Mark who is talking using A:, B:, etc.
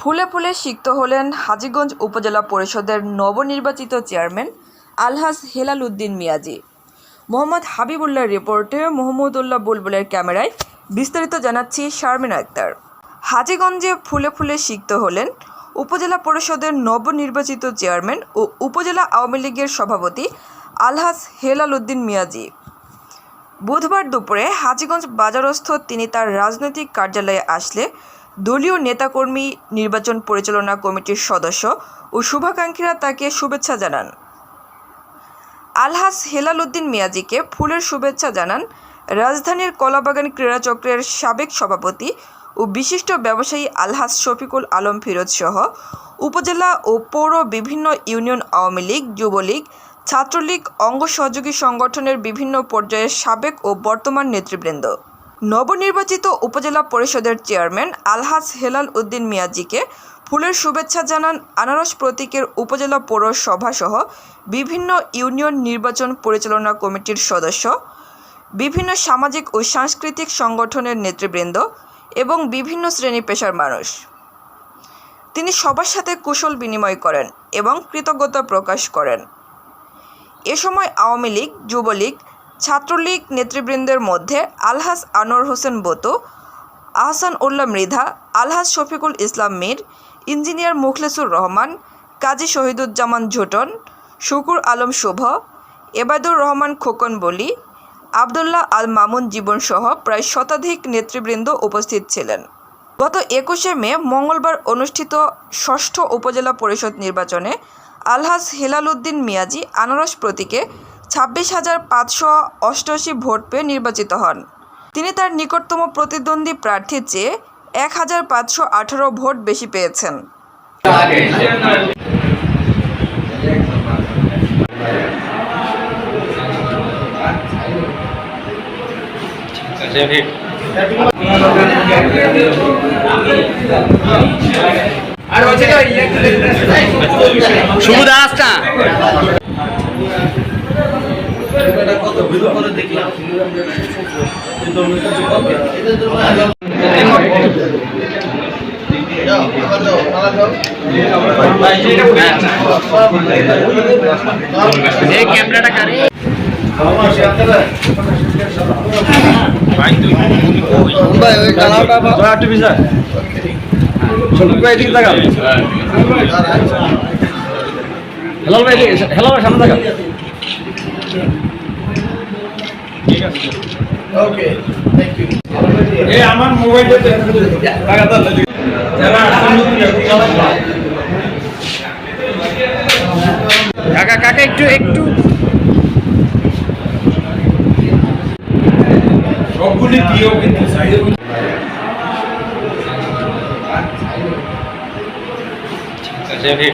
A: ফুলে ফুলে সিক্ত হলেন হাজীগঞ্জ উপজেলা পরিষদের নবনির্বাচিত চেয়ারম্যান আলহাজ হেলাল উদ্দিন মিয়াজি। মোহাম্মদ হাবিবুল্লাহর রিপোর্টে মোহাম্মদুল্লাহ বুলবুলের ক্যামেরায় বিস্তারিত জানাচ্ছি শারমিন আক্তার। হাজীগঞ্জে ফুলে ফুলে সিক্ত হলেন উপজেলা পরিষদের নবনির্বাচিত চেয়ারম্যান ও উপজেলা আওয়ামী লীগের সভাপতি আলহাজ হেলাল উদ্দিন মিয়াজি। বুধবার দুপুরে হাজীগঞ্জ বাজারস্থ তিনি তার রাজনৈতিক কার্যালয়ে আসলে দলীয় নেতাকর্মী নির্বাচন পরিচালনা কমিটির সদস্য ও শুভাকাঙ্ক্ষীরা তাকে শুভেচ্ছা জানান। আলহাস হেলাল উদ্দিন মিয়াজিকে ফুলের শুভেচ্ছা জানান রাজধানীর কলাবাগান ক্রীড়াচক্রের সাবেক সভাপতি ও বিশিষ্ট ব্যবসায়ী আলহাস শফিকুল আলম ফিরোজ সহ উপজেলা ও পৌর বিভিন্ন ইউনিয়ন আওয়ামী লীগ, যুবলীগ, ছাত্রলীগ, অঙ্গ সহযোগী সংগঠনের বিভিন্ন পর্যায়ের সাবেক ও বর্তমান নেতৃবৃন্দ। নবনির্বাচিত উপজেলা পরিষদের চেয়ারম্যান আলহাজ হেলাল উদ্দিন মিয়াজিকে ফুলের শুভেচ্ছা জানান আনারস প্রতীকের উপজেলা পৌরসভাসহ বিভিন্ন ইউনিয়ন নির্বাচন পরিচালনা কমিটির সদস্য, বিভিন্ন সামাজিক ও সাংস্কৃতিক সংগঠনের নেতৃবৃন্দ এবং বিভিন্ন শ্রেণি পেশার মানুষ। তিনি সবার সাথে কুশল বিনিময় করেন এবং কৃতজ্ঞতা প্রকাশ করেন। এ সময় আওয়ামী লীগ, যুবলীগ ছাত্রলীগ নেতৃবৃন্দের মধ্যে আলহাজ আনোয়ার হোসেন বতু, আহসান উল্লাহ মৃধা, আলহাজ শফিকুল ইসলাম মীর, ইঞ্জিনিয়ার মুখলেসুর রহমান, কাজী শহীদুজ্জামান ঝোটন, শুকুর আলম শুভ এবাদুর রহমান খোকন বলি, আবদুল্লাহ আল মামুন জীবনসহ প্রায় শতাধিক নেতৃবৃন্দ উপস্থিত ছিলেন। গত একুশে মে মঙ্গলবার অনুষ্ঠিত ষষ্ঠ উপজেলা পরিষদ নির্বাচনে আলহাজ হেলাল উদ্দিন মিয়াজি আনারস প্রতীকে ছাব্বিশ হাজার পাঁচশো অষ্টআশি ভোট পেয়ে নির্বাচিত হন। তিনি তার নিকটতম প্রতিদ্বন্দ্বী প্রার্থীর চেয়ে এক হাজার পাঁচশো আঠারো ভোট বেশি পেয়েছেন।
B: দাসটা এই ক্যামেরাটা কারে ভাই তুই
C: ভাই ওই সামনে তাকান
D: এই আমার মোবাইলে
B: কাকা কাকা একটু একটু
D: সবগুলি দিও কিন্তু সাইডে
B: আচ্ছা ঠিক